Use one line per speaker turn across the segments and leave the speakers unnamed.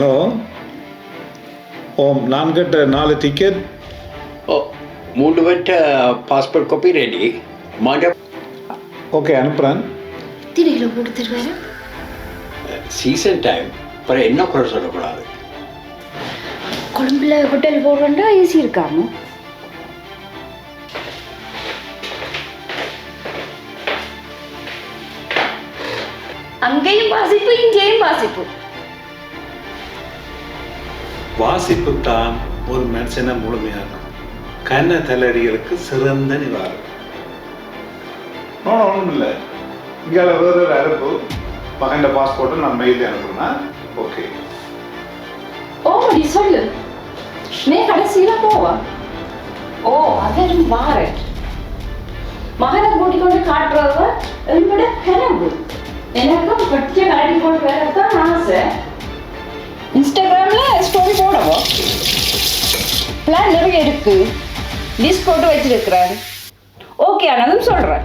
Hello. ஓம் நான் கேட்ட நாலு டிக்கெட்
ஓ மூன்று பேர்ட்ட பாஸ்போர்ட் காப்பி ரெடி மண்ட
ஓகே அனுப்புகிறேன்
திரையில போட்டு தருவாரு?
சீசன் டைம் அப்புறம் என்ன குறை சொல்லக்கூடாது?
கொழும்புல ஹோட்டல் போடுறா ஏசி இருக்காமோ அங்கேயும் வாசிப்பு இங்கேயும் வாசிப்பு.
வாசிப்பு தான் ஒரு மனுஷனை முழுமையாக்கும். கண்ண தலடிகளுக்கு சிறந்த நிவாரணம். ஒன்றும் இல்லை. இங்கே வேறு ஒரு அனுப்பு மகன் பாஸ்போர்ட்டை நான் மெயிலே அனுப்புனா ஓகே
ஓ நீ சொல்லு. மே கடைசியில போவா? ஓ அதரும் வார. மகனை கூட்டிக் கொண்டு காட்டுறவ என்னோட கனவு எனக்கும் பட்டிய கட்டி கொண்டு வரதான் ஆசை. இன்ஸ்டாகிராமில் ஸ்டோரி போடவோ? பிளான் நிறைய இருக்கு. லிஸ்ட் போட்டு வச்சிருக்கிறேன். ஓகே ஆனதும் சொல்கிறேன்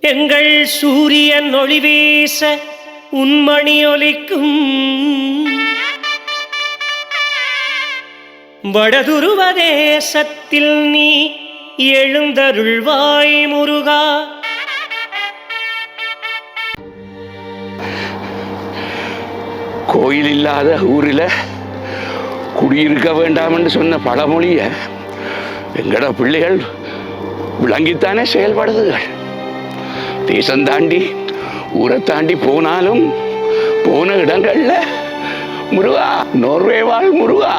எங்கள் சூரியன் ஒளி வீச உன்மணி ஒலிக்கும். வடதுருவ தேசத்தில் நீ எழுந்தருள்வாய் முருகா.
கோயில் இல்லாத ஊரில் குடியிருக்க வேண்டாம் என்று சொன்ன பழமொழியை எங்கட பிள்ளைகள் விளங்கித்தானே செயல்படுதுகள். தேசம் தாண்டி ஊரை தாண்டி போனாலும் போன இடங்களில் முருகா நோர்வே வாழ் முருகா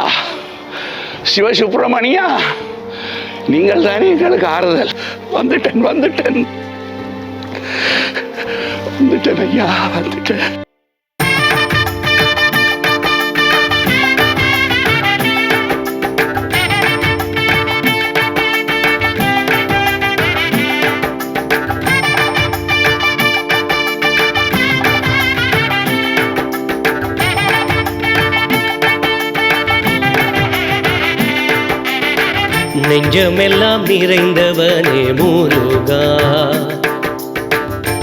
சிவசுப்பிரமணியா நீங்கள் தானே எங்களுக்கு ஆறுதல். வந்துட்டேன் வந்துட்டேன். வந்துட்டேன் ஐயா வந்துட்டேன்.
நெஞ்சமெல்லாம் நிறைந்தவனே முருகா.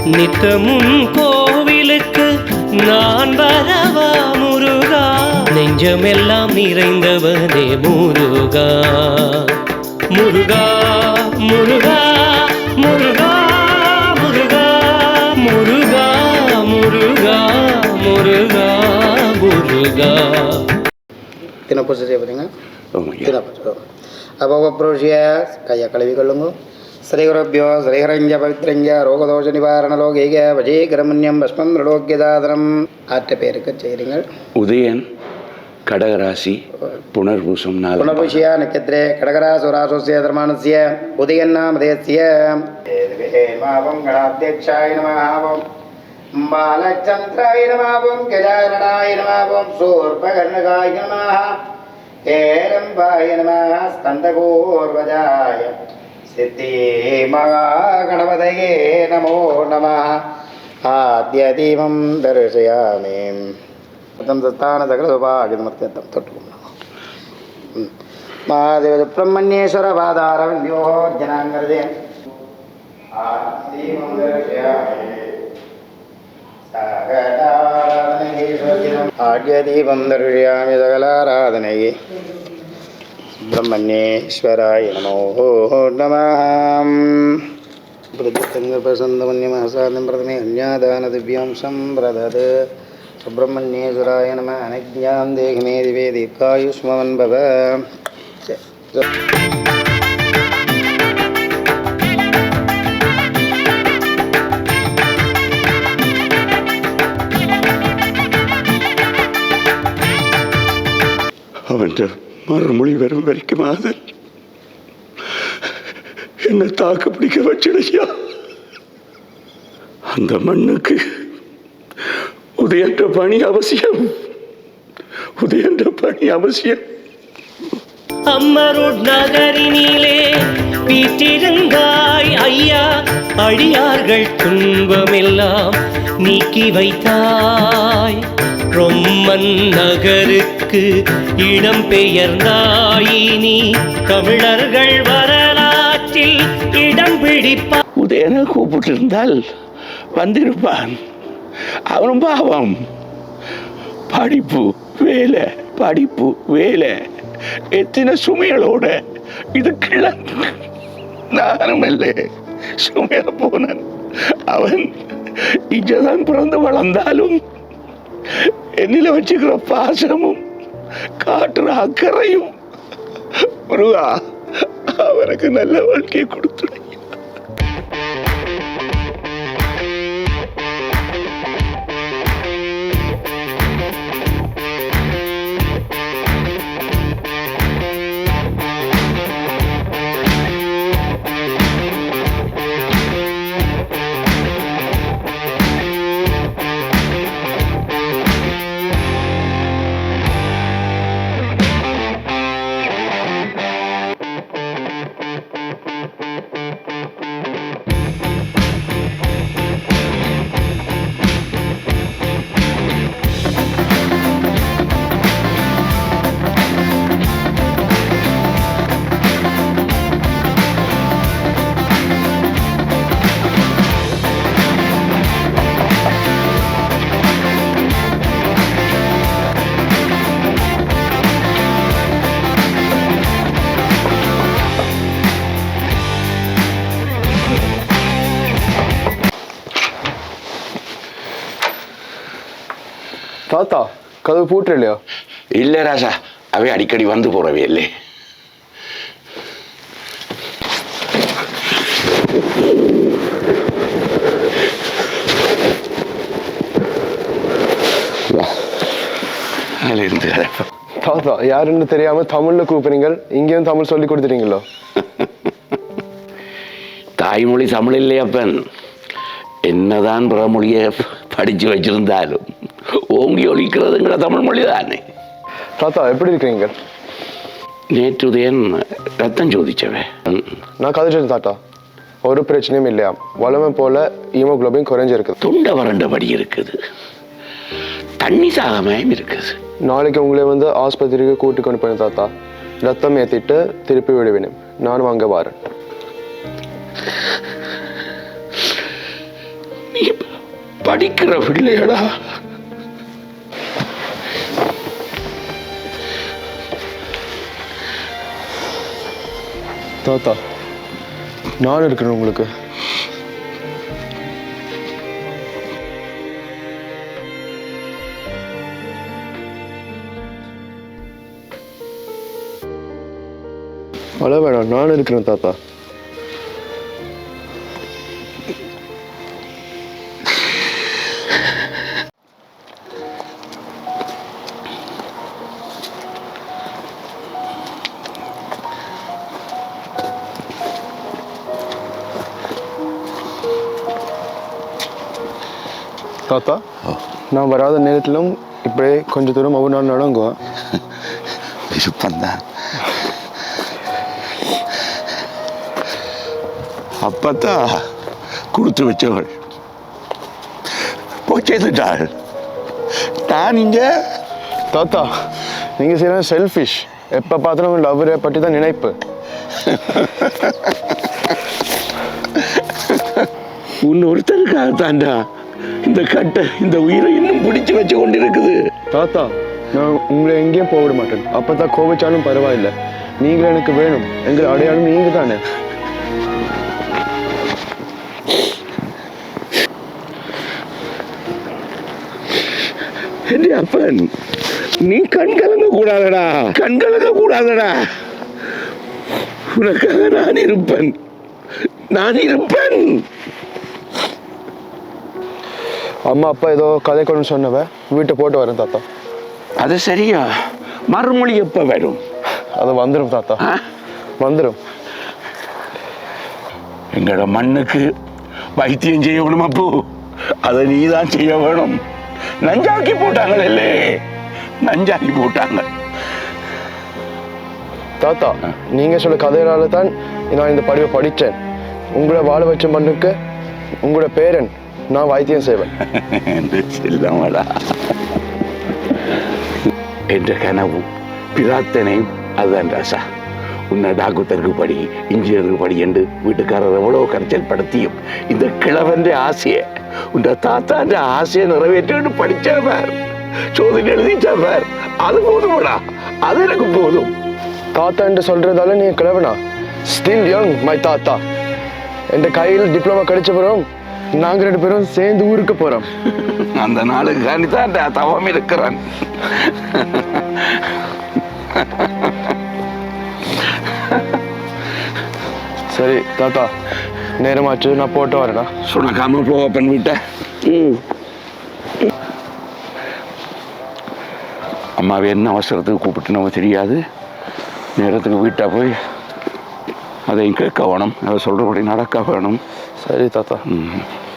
நித்தமும் கோவிலுக்கு நான் வரவா முருகா? நெஞ்சமெல்லாம் நிறைந்தவனே முருகா. முருகா முருகா முருகா முருகா முருகா முருகா முருகா முருகா.
தினப்பூசை செய்வதுங்க
ஆமாய்யா.
தினப்பூசை அபவப்ரோஷிய கையை கழுவி கொள்ளுங்க ஸ்ரீகுரப்பியோ ஸ்ரீஹரஞ்ச பவித்ரஞ்ச ரோகதோஷ நிவாரண லோகீக வஜீகரமன்யம் பஸ்மம் ரிலோக்கியதாதனம் ஆற்ற பேருக்கு செய்கிறீங்கள்
உதயன் கடகராசி புனர்பூசம்
புனர்பூஷியா நட்சத்திரே கடகராசுராசுஸ்ய தர்மானஸ்ய உதயன்னாமதேஸ்ய மாவம் கணாத்தியக்ஷாய நமாவம் பாலச்சந்திராய நமாவம் கஜாரணாய நமாவம் சூர்பகர்ணகாய நமாக ஏரம்பாய நம ஸ்கந்தகோர்வஜாய. சித்தி மகாகணபதையே நமோ நம ஆத்தியதீமம் தரிசயாமி. தம் சத்தான சகலோபாகிதமர்த்தம் தொட்டுக்கும் महादेव ब्रह्मण्येश्वर वादारव्योः जनाङ्गदे ஆக்யதீபம் தருஷாமி சகலாராதனை சுப்பிரமணியேஸ்வராய நமோ நம பிரஜத்தங்கசந்தமன்யமசாதம் பிரதமே அந்யாதானதிவ்யாம் சம்பிரதத் சுப்பிரமணியேஸ்வராய நம அனஜாம் தேகமே திவே தீர்க்காயுஷ்மவன் பவ
என்ற மறுமொழி வரும் வரைக்கும் ஆதல் என்னை தாக்கு பிடிக்க வச்சிடையா அந்த மண்ணுக்கு உதயன்ற பணி அவசியம். உதயன்ற பணி அவசியம்.
அம்மருட் நகரினிலே வீட்டிருந்தாய் ஐயா. அடியார்கள் துன்பமெல்லாம் நீக்கி வைத்தாய். ரொம்மன் நகருக்கு இடம் பெயர்ந்தாயினி தமிழர்கள் வரலாற்றில் இடம் பிடிப்பா
உதயனை கூப்பிட்டிருந்தால் வந்திருப்பான் அவனும் பாவம் படிப்பு வேலை படிப்பு வேலை எத்தனை சுமைகளோட இதுக்குள்ள நானும் இல்லை சுமைய போனன் அவன் இங்கதான் பிறந்து வளர்ந்தாலும் என்னில் வச்சுக்கிற பாசமும் காட்டுற அக்கறையும் முருகா அவருக்கு நல்ல வாழ்க்கையை கொடுத்துடு.
தாத்தா கதவு பூட்டு இல்லையா
இல்ல ராசா அவை அடிக்கடி வந்து போறவே இல்லை.
தாத்தா யாருன்னு தெரியாம தமிழ்ல கூப்பிடுறீங்க இங்கேயும் தமிழ் சொல்லி கொடுத்துட்டீங்களோ?
தாய்மொழி தமிழ் இல்லையப்பன் என்னதான் பிற மொழியை படிச்சு வச்சிருந்தாலும். ஓங்கி ஒழிக்கிறதுங்கிற தமிழ் மொழி தானே.
தாத்தா எப்படி இருக்கிறீங்க?
நேற்று உதயன் ரத்தம் சோதிச்சவன்.
நான் கதைச்சேன் தாத்தா. ஒரு பிரச்சனையும் இல்லையா? வளமை போல ஹீமோகுளோபின் குறைஞ்சிருக்குது.
துண்ட வறண்டபடி இருக்குது. தண்ணி சாகமாயும் இருக்குது.
நாளைக்கு உங்களை வந்து ஆஸ்பத்திரிக்கு கூட்டி கொண்டு போய் தாத்தா. ரத்தம் ஏத்திட்டு திருப்பி விடுவேன். நானும் அங்கே வரேன்.
நீ படிக்கிற பிள்ளையடா.
தாத்தா நான் இருக்கிறேன் உங்களுக்கு. அழ வேணாம் நான் இருக்கிறேன் தாத்தா. தாத்தா. நான் வராத நேரத்திலும் இப்படியே கொஞ்ச தூரம் ஒவ்வொரு நாள்
விருப்பம்தான் அப்பத்தா கொடுத்து வச்சவள். போச்சேதுட்டாள் நான் இங்க.
தாத்தா நீங்கள் செய்கிற செல்ஃபிஷ் எப்போ பார்த்தாலும் லவ்வரை பற்றி தான் நினைப்பு.
உன் ஒருத்தருக்காகத்தான்டா. இந்த கட்டை இந்த உயிரை இன்னும் பிடிச்சு வச்சு கொண்டிருக்குது.
தாத்தா நான் உங்களை எங்கேயும் போக மாட்டேன். அப்போ தான் கோபிச்சாலும் பரவாயில்லை. நீங்கள் எனக்கு வேணும். எங்கள் அடையாளம் நீங்கள் தானே
அப்பன் நீ கண் கலங்க கூடாதடா. கண் கலங்க கூடாதடா. உனக்காக நான் இருப்பேன். நான் இருப்பேன்.
அம்மா அப்பா ஏதோ கதை கொண்டு சொன்னவ வீட்டை போட்டு வரேன் தாத்தா.
அது சரியா? மறுமொழி எப்ப வரும்?
அது வந்துடும் தாத்தா? வந்துடும்
எங்களோட மண்ணுக்கு வைத்தியம் செய்யணும் அப்போ அதை நீ தான் செய்ய வேணும். நஞ்சாக்கி போட்டாங்களே நஞ்சாக்கி போட்டாங்க.
தாத்தா நீங்கள் சொல்ல கதையினால தான் நான் இந்த படிவை படித்தேன். உங்களை வாழ வச்ச மண்ணுக்கு உங்களோட பேரன் நான் வைத்தியம் செய்வேன்.
என்று செல்லமடா என்ற கனவு பிரார்த்தனையும் அதுதான் ராசா. உன்னை டாக்குத்தருக்கு படி இன்ஜினியருக்கு படி என்று வீட்டுக்காரர் எவ்வளோ கரைச்சல் படுத்தியும் இந்த கிழவன்ற ஆசையை உன் தாத்தான்ற ஆசையை நிறைவேற்றி படிச்சவர் சோதனை எழுதிட்டா பார். அது போதும்டா. அது எனக்கு போதும்.
தாத்தா என்று சொல்றதால நீ கிளவனா ஸ்டில் யங் மை தாத்தா. என் கையில் டிப்ளமா கிடைச்ச நாங்க ரெண்டு பேரும் சேர்ந்து ஊருக்கு போறோம்.
அந்த நாளுக்கு காண்டித்தான் தவம் இருக்கிறான்.
சரி தாத்தா நேரமாச்சு நான் போட்டு வரேனா?
சுணக்காம போக பெண் விட்ட. அம்மாவை என்ன அவசரத்துக்கு கூப்பிட்டுனவோ தெரியாது. நேரத்துக்கு வீட்டா போய் அதையும் கேட்க வேணும். அதை சொல்கிறபடி நடக்க வேணும்.
சரி தாத்தா.
ம்.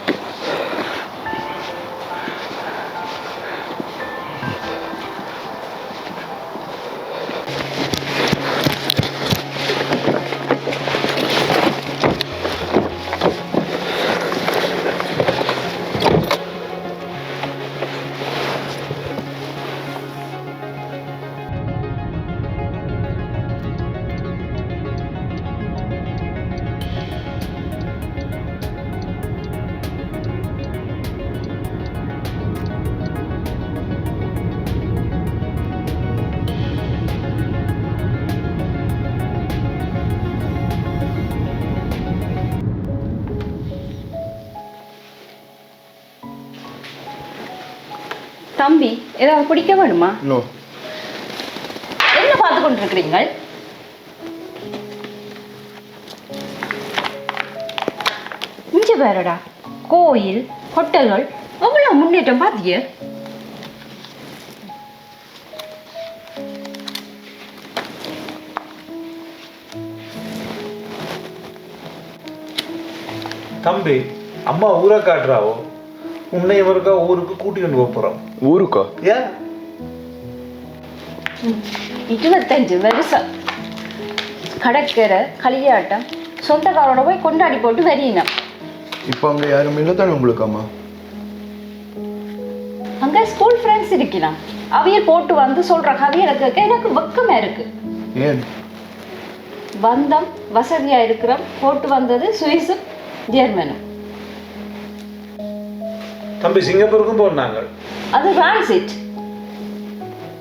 தம்பி ஏதாவது பிடிக்க வேணுமா?
நோ
என்ன பார்த்து கொண்டிருக்கிறீங்க இங்க வேறடா. கோயில் ஹோட்டல்கள் எவ்வளவு முன்னேற்றம் பாத்திய
தம்பி அம்மா ஊரை காட்டுறாவோ? உன்னை ஒருக்கா ஊருக்கு கூட்டிட்டு போக போறோம்
ஊருக்கா?
ஏன்?
இருபத்தஞ்சு வருஷம். கடற்கரை களியாட்டம் சொந்தக்காரோட போய் கொண்டாடி போட்டு வரீங்க
இப்போ அங்கே யாரும் இல்லை தானே உங்களுக்கு அம்மா?
அங்க ஸ்கூல் ஃப்ரெண்ட்ஸ் இருக்கலாம் அவையல் போட்டு வந்து சொல்ற கதையை கேட்க எனக்கு வெக்கமா இருக்கு.
ஏன்?
வந்தம் வசதியா இருக்கிறோம் போட்டு வந்தது சுவிஸும் ஜெர்மனும்.
தம்பி சிங்கப்பூருக்கும் போனாங்க.
அது டிரான்சிட்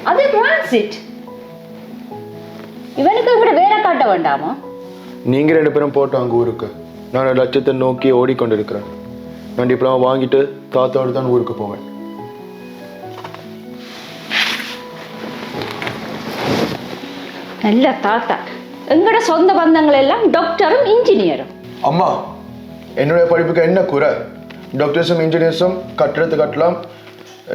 அது டிரான்சிட் இவனுக்கு கூட வேற காட்ட வேண்டாமா?
நீங்க ரெண்டு பேரும் போட்டோம் அங்கே ஊருக்கு. நான் லட்சத்தை நோக்கி ஓடிக்கொண்டிருக்கிறேன். நான் டிப்ளமா வாங்கிட்டு தாத்தாவோட தான் ஊருக்கு போவேன்.
நல்ல தாத்தா. எங்கட சொந்த பந்தங்கள் எல்லாம் டாக்டரும் இன்ஜினியரும்
அம்மா என்னுடைய படிப்புக்கு என்ன குறை? டாக்டர்ஸும் இன்ஜினியர்ஸும் கட்டுறது கட்டலாம்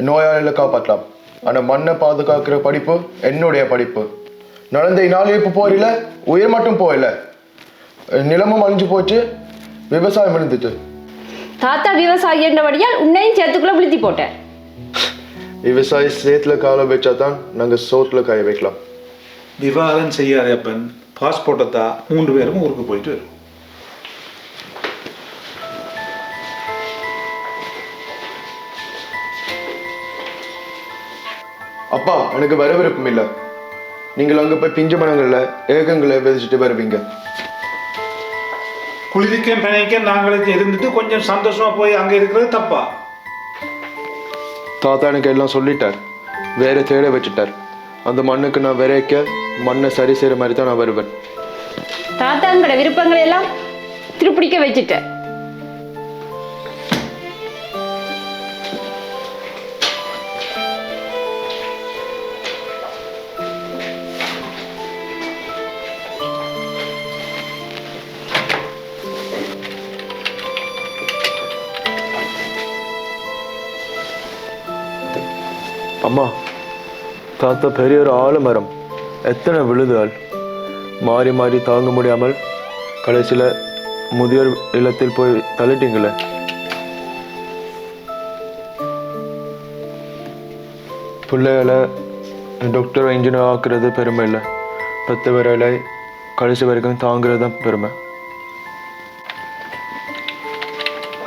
நோயாளிகளை காப்பாற்றலாம் ஆனால் மண்ணை பாதுகாக்கிற படிப்பு என்னுடைய படிப்பு நடந்த நாள் இப்போ போரில உயிர் மட்டும் போயில நிலமும் அழிஞ்சு போச்சு விவசாயம் இருந்துச்சு
தாத்தா விவசாயி என்றபடியால் உன்னையும் சேர்த்துக்குள்ள விழுத்தி போட்டேன்
விவசாயி சேத்துல காலை வச்சா தான் நாங்கள் சோத்துல காய வைக்கலாம்
விவாதம் செய்யாத அப்பன் பாஸ்போர்ட்டை தான் மூன்று பேரும் ஊருக்கு போயிட்டு வரும்
அப்பா எனக்கு வர விருப்பம் இல்லை. நீங்கள் அங்கே போய் பிஞ்சு மரங்கள்ல ஏகங்களை விதைச்சிட்டு வருவீங்க.
குளிரிக்கம் பிணைக்க நாங்களே இருந்துட்டு கொஞ்சம் சந்தோஷமா போய் அங்க இருக்கிறது தப்பா?
தாத்தா எனக்கு எல்லாம் சொல்லிட்டார். வேற தேட வச்சுட்டார். அந்த மண்ணுக்கு நான் விரைக்க மண்ணை சரி செய்கிற மாதிரி தான் நான் வருவேன்.
தாத்தாங்கட விருப்பங்களை எல்லாம் திருப்பிடிக்க வச்சுட்டேன்.
தாத்தா பெரிய ஒரு ஆலமரம். எத்தனை விழுதுகள் மாறி மாறி தாங்க முடியாமல் கடைசியில் முதியோர் இல்லத்தில் போய் தள்ளிட்டீங்களே? பிள்ளைகளை டாக்டர் இன்ஜினியர் ஆக்குறது பெருமை இல்லை. பத்து விரலை கடைசி வரைக்கும் தாங்குறது தான் பெருமை.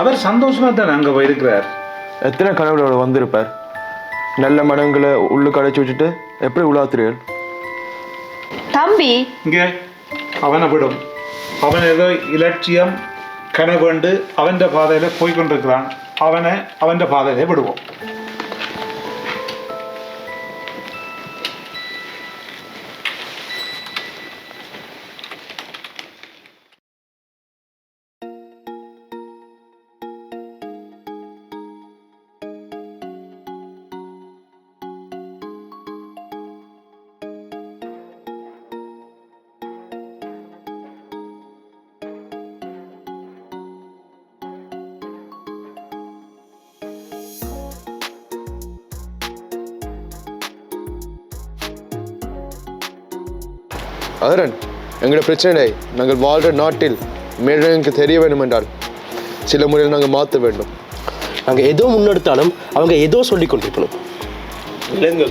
அவர் சந்தோஷமா தான் அங்க போயிருக்கிறார்?
எத்தனை கனவுகளோட வந்திருப்பார்? நல்ல மனங்களை உள்ளுக்கு அடைச்சி வச்சுட்டு எப்படி உலாத்துறீர்கள்?
தம்பி!
இங்க அவனை விடும். அவன் ஏதோ இலட்சியம் கனவுண்டு அவன் பாதையில போய் கொண்டிருக்கிறான். அவனை அவன் பாதையில விடுவோம்.
அகரன் எங்களோட பிரச்சனை நாங்கள் வாழ்கிற நாட்டில் மேற்கு தெரிய வேண்டும் என்றால் சில முறையில் நாங்கள் மாற்ற வேண்டும்.
நாங்கள் ஏதோ முன்னெடுத்தாலும் அவங்க ஏதோ சொல்லி கொண்டிருக்கணும்.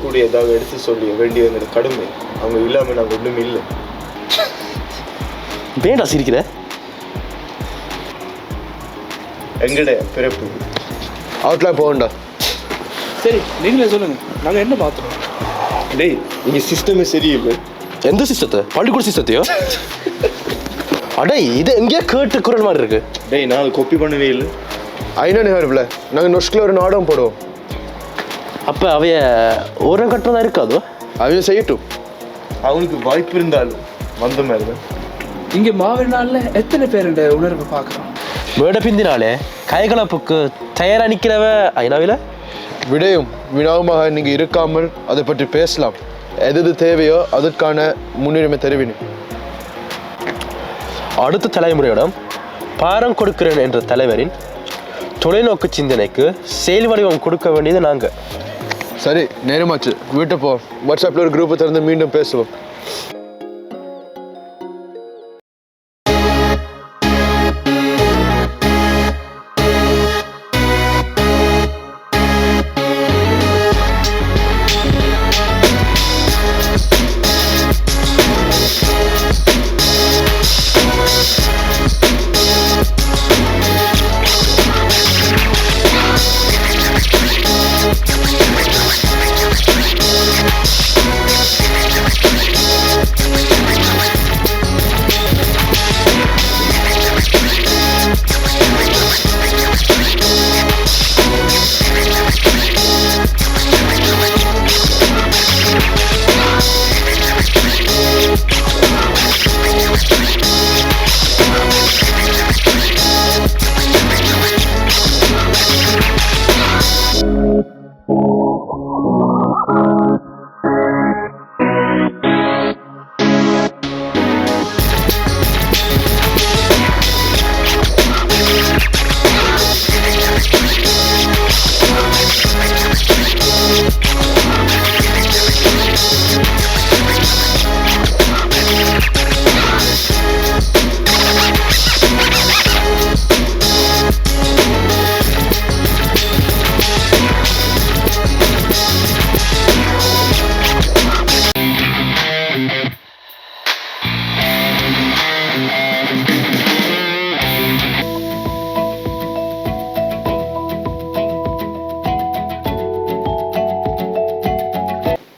கூட ஏதாவது எடுத்து சொல்லி வேண்டிய எங்களுக்கு கடுமை. அவங்க இல்லாமல் நாங்கள் ஒன்றும் இல்லை.
வேண்டா சிரிக்கிற.
எங்களுடைய பிறப்பு. அவுட்லாம் போகண்டா.
சரி நீங்களே சொல்லுங்க. நாங்க என்ன பார்த்தோம்
டேய் இங்கே சிஸ்டமே சரியில்லை.
எந்த சிஸ்டத்தை? பள்ளிக்கூட சிஸ்டத்தையோ? அடே இது எங்கேயோ கேட்டு குரல் மாதிரி இருக்கு.
டேய் நான் காப்பி பண்ணவே இல்லை. ஐநா நிகழ்வில் நாங்கள் நொஸ்கில் ஒரு நாடகம் போடுவோம்.
அப்போ அவைய ஓரம் கட்டுறதா இருக்காதோ
அவங்க செய்யட்டும். அவனுக்கு வாய்ப்பு இருந்தாலும் வந்த மாதிரி தான்.
இங்க மாவீரனால எத்தனை பேருடைய உணர்வை பார்க்குறோம்.
மேடை பிந்தினாலே கைகலப்புக்கு தயாரா நிற்கிறவ ஐநாவில்?
விடையும் வினாவுமாக நீங்கள் இருக்காமல் அதை பற்றி பேசலாம். எது தேவையோ அதற்கான முன்னுரிமை தெரிவினு
அடுத்த தலைமுறையிடம் பாரம் கொடுக்கிறேன் என்ற தலைவரின் தொலைநோக்கு சிந்தனைக்கு செயல் வடிவம் கொடுக்க வேண்டியது நாங்கள்
சரி நேரமாச்சு. வீட்டை போ. வாட்ஸ்அப்பில் ஒரு குரூப்பை திறந்து மீண்டும் பேசுவோம்.